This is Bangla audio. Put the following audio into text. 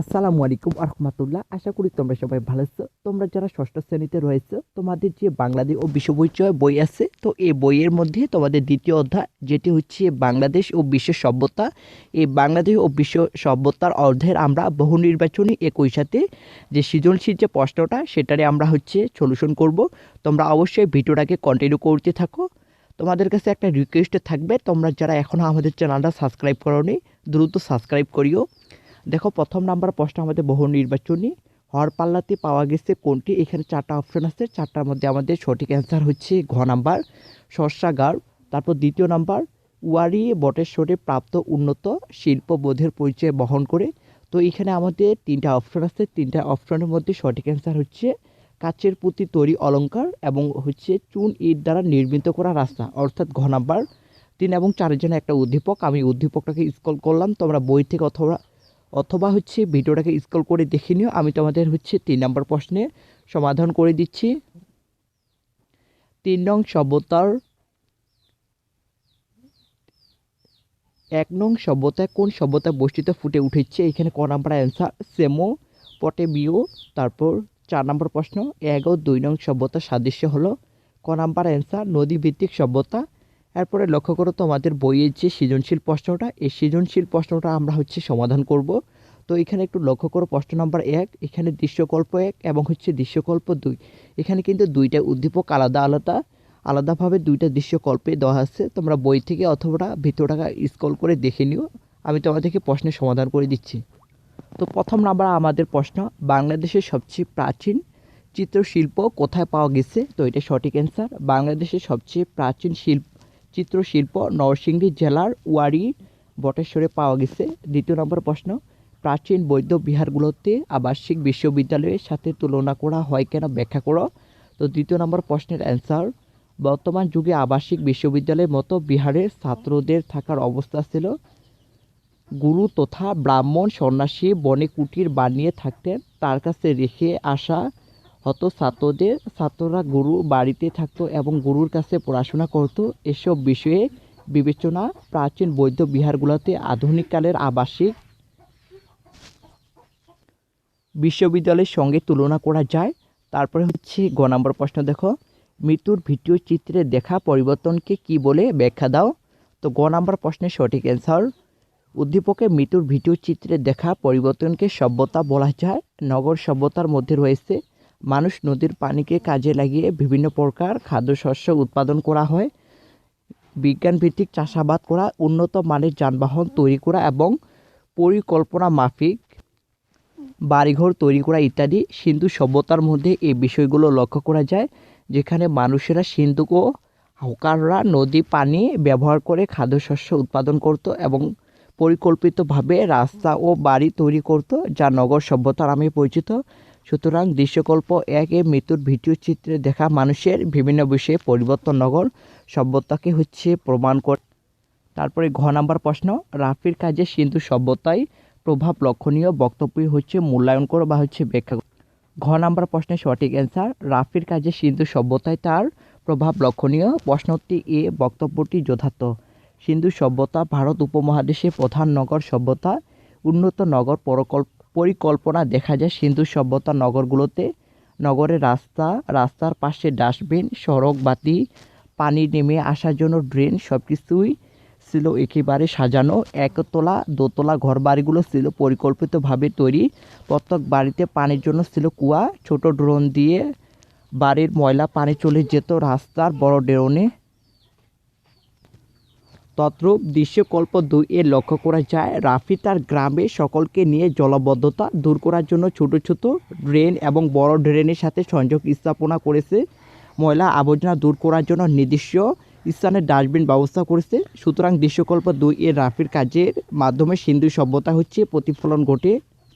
আসসালামু আলাইকুম আহমতুল্লাহ আশা করি তোমরা সবাই ভালো আছো। তোমরা যারা ষষ্ঠ শ্রেণীতে রয়েছে, তোমাদের যে বাংলাদেশ ও বিশ্ব পরিচয় বই আছে, তো এই বইয়ের মধ্যে তোমাদের দ্বিতীয় অধ্যায়, যেটি হচ্ছে বাংলাদেশ ও বিশ্ব সভ্যতা। এই বাংলাদেশ ও বিশ্ব সভ্যতার অর্ধের আমরা বহু নির্বাচনী একই সাথে যে সৃজনশীল যে প্রশ্নটা সেটারে আমরা হচ্ছে সলিউশন করব। তোমরা অবশ্যই ভিডিওটাকে কন্টিনিউ করতে থাকো। তোমাদের কাছে একটা রিকোয়েস্ট থাকবে, তোমরা যারা এখনও আমাদের চ্যানেলটা সাবস্ক্রাইব করোনি, দ্রুত সাবস্ক্রাইব করিও। দেখো, প্রথম নাম্বার প্রশ্ন আমাদের বহু নির্বাচনী। হর পাল্লাতে পাওয়া গেছে কোনটি? এখানে চারটা অপশন আছে, চারটার মধ্যে আমাদের সঠিক অ্যান্সার হচ্ছে ঘ নাম্বার শস্যাগার তারপর দ্বিতীয় নাম্বার ওয়ারি বটেশ্বরে প্রাপ্ত উন্নত শিল্পবোধের পরিচয় বহন করে। তো এখানে আমাদের তিনটা অপশন আছে, তিনটা অপশনের মধ্যে সঠিক অ্যান্সার হচ্ছে কাচের প্রতি তৈরি অলঙ্কার এবং হচ্ছে চুন ইট দ্বারা নির্মিত করা রাস্তা, অর্থাৎ ঘ নাম্বার তিন এবং চারের জন্য একটা উদ্দীপক, আমি উদ্দীপকটাকে স্কল করলাম, তোমরা বই থেকে অথবা অথবা হচ্ছে ভিডিওটাকে স্ক্রল করে দেখে নিও। আমি তোমাদের হচ্ছে তিন নম্বর প্রশ্নে সমাধান করে দিচ্ছি। তিন নং সভ্যতার এক নং সভ্যতায় কোন সভ্যতা বৈশিষ্ট্য ফুটে উঠেছে? এখানে ক নাম্বার অ্যান্সার সেমো পটেবিও তারপর চার নম্বর প্রশ্ন, এক ও দুই নং সভ্যতার সাদৃশ্য হলো। ক নাম্বার অ্যান্সার নদীভিত্তিক সভ্যতা এরপরে লক্ষ্য করো তোমাদের বইয়ের যে সৃজনশীল প্রশ্নটা, এই সৃজনশীল প্রশ্নটা আমরা হচ্ছে সমাধান করব। তো এখানে একটু লক্ষ্য করো প্রশ্ন নম্বর এক, এখানে দৃশ্যকল্প এক এবং হচ্ছে দৃশ্যকল্প দুই। এখানে কিন্তু দুইটা উদ্দীপক আলাদা আলাদা, আলাদাভাবে দুইটা দৃশ্যকল্পে দেওয়া আছে। তোমরা বই থেকে অথবা ভিতরটা স্কল করে দেখে নিও। আমি তোমাদেরকে প্রশ্নের সমাধান করে দিচ্ছি। তো প্রথম নাম্বার আমাদের প্রশ্ন, বাংলাদেশের সবচেয়ে প্রাচীন চিত্রশিল্প কোথায় পাওয়া গেছে? তো এটা সঠিক অ্যান্সার বাংলাদেশের সবচেয়ে প্রাচীন শিল্প চিত্রশিল্প নরসিংদী জেলার ওয়ারি, বটেশ্বরে পাওয়া গেছে। দ্বিতীয় নম্বর প্রশ্ন, প্রাচীন বৌদ্ধ বিহারগুলোতে আবাসিক বিশ্ববিদ্যালয়ের সাথে তুলনা করা হয় কেন? ব্যাখ্যা করো। তো দ্বিতীয় নম্বর প্রশ্নের অ্যান্সার, বর্তমান যুগে আবাসিক বিশ্ববিদ্যালয়ের মতো বিহারের ছাত্রদের থাকার অবস্থা ছিল। গুরু তথা ব্রাহ্মণ সন্ন্যাসী বনে কুটির বানিয়ে থাকতেন, তার কাছে রেখে আসা হতো ছাত্রদের, ছাত্ররা গুরু বাড়িতে থাকতো এবং গুরুর কাছে পড়াশোনা করত। এসব বিষয়ে বিবেচনা প্রাচীন বৌদ্ধ বিহারগুলোতে আধুনিককালের আবাসিক বিশ্ববিদ্যালয়ের সঙ্গে তুলনা করা যায়। তারপরে হচ্ছে গ নম্বর প্রশ্ন, দেখো, মৃত্যুর ভিডিও চিত্রে দেখা পরিবর্তনকে কি বলে ব্যাখ্যা দাও? তো গ নম্বর প্রশ্নের সঠিক অ্যান্সার উদ্দীপকে মৃত্যুর ভিডিও চিত্রে দেখা পরিবর্তনকে সভ্যতা বলা যায়। নগর সভ্যতার মধ্যে রয়েছে মানুষ নদীর পানিকে কাজে লাগিয়ে বিভিন্ন প্রকার খাদ্যশস্য উৎপাদন করা হয়। বিজ্ঞানভিত্তিক চাষাবাদ করা, উন্নত মানের যানবাহন তৈরি করা এবং পরিকল্পনা মাফিক বাড়িঘর তৈরি করা ইত্যাদি সিন্ধু সভ্যতার মধ্যে এই বিষয়গুলো লক্ষ্য করা যায়, যেখানে মানুষেরা সিন্ধু ও হকাররা নদী পানি ব্যবহার করে খাদ্যশস্য উৎপাদন করত এবং পরিকল্পিতভাবে রাস্তা ও বাড়ি তৈরি করত, যা নগর সভ্যতার নামে পরিচিত। সুতরাং দৃশ্যকল্প এক এ মৃত্যুর ভিডিও চিত্রে দেখা মানুষের বিভিন্ন বিষয়ে পরিবর্তন নগর সভ্যতাকে হচ্ছে প্রমাণ করে তারপরে ঘ নাম্বার প্রশ্ন, রাফির কাজে সিন্ধু সভ্যতায় প্রভাব লক্ষণীয় বক্তব্য হচ্ছে মূল্যায়ন করো বা হচ্ছে ব্যাখ্যা ঘ নাম্বার প্রশ্নের সঠিক অ্যান্সার রাফির কাজে সিন্ধু সভ্যতায় তার প্রভাব লক্ষণীয় প্রশ্নটি এ, বক্তব্যটি যথার্থ। সিন্ধু সভ্যতা ভারত উপমহাদেশে প্রধান নগর সভ্যতা, উন্নত নগর পরকল্প পরিকল্পনা দেখা যায় সিন্ধু সভ্যতা নগরগুলোতে। নগরের রাস্তা, রাস্তার পাশে ডাস্টবিন, সড়ক বাতি, পানি নেমে আসার জন্য ড্রেন সব কিছুই ছিল একেবারে সাজানো। একতলা, দোতলা ঘর বাড়িগুলো ছিল পরিকল্পিতভাবে তৈরি। প্রত্যেক বাড়িতে পানির জন্য ছিল কুয়া। ছোট ড্রোন দিয়ে বাড়ির ময়লা পানি চলে যেত রাস্তার বড় ড্রোনে। তদ্রূপ দৃশ্যকল্প দুই এ লক্ষ্য করা যায়। রাফি তার গ্রামে সকলকে নিয়ে জলবদ্ধতা দূর করার জন্য ছোট ছোট ড্রেন এবং বড় ড্রেনের সাথে সংযোগ স্থাপনা করেছে। ময়লা আবর্জনা দূর করার জন্য নির্দিষ্ট স্থানে ডাস্টবিন ব্যবস্থা করেছে। সুতরাং দৃশ্যকল্প দুই এর রাফির কাজের মাধ্যমে সিন্ধু সভ্যতা হচ্ছে প্রতিফলন ঘটে।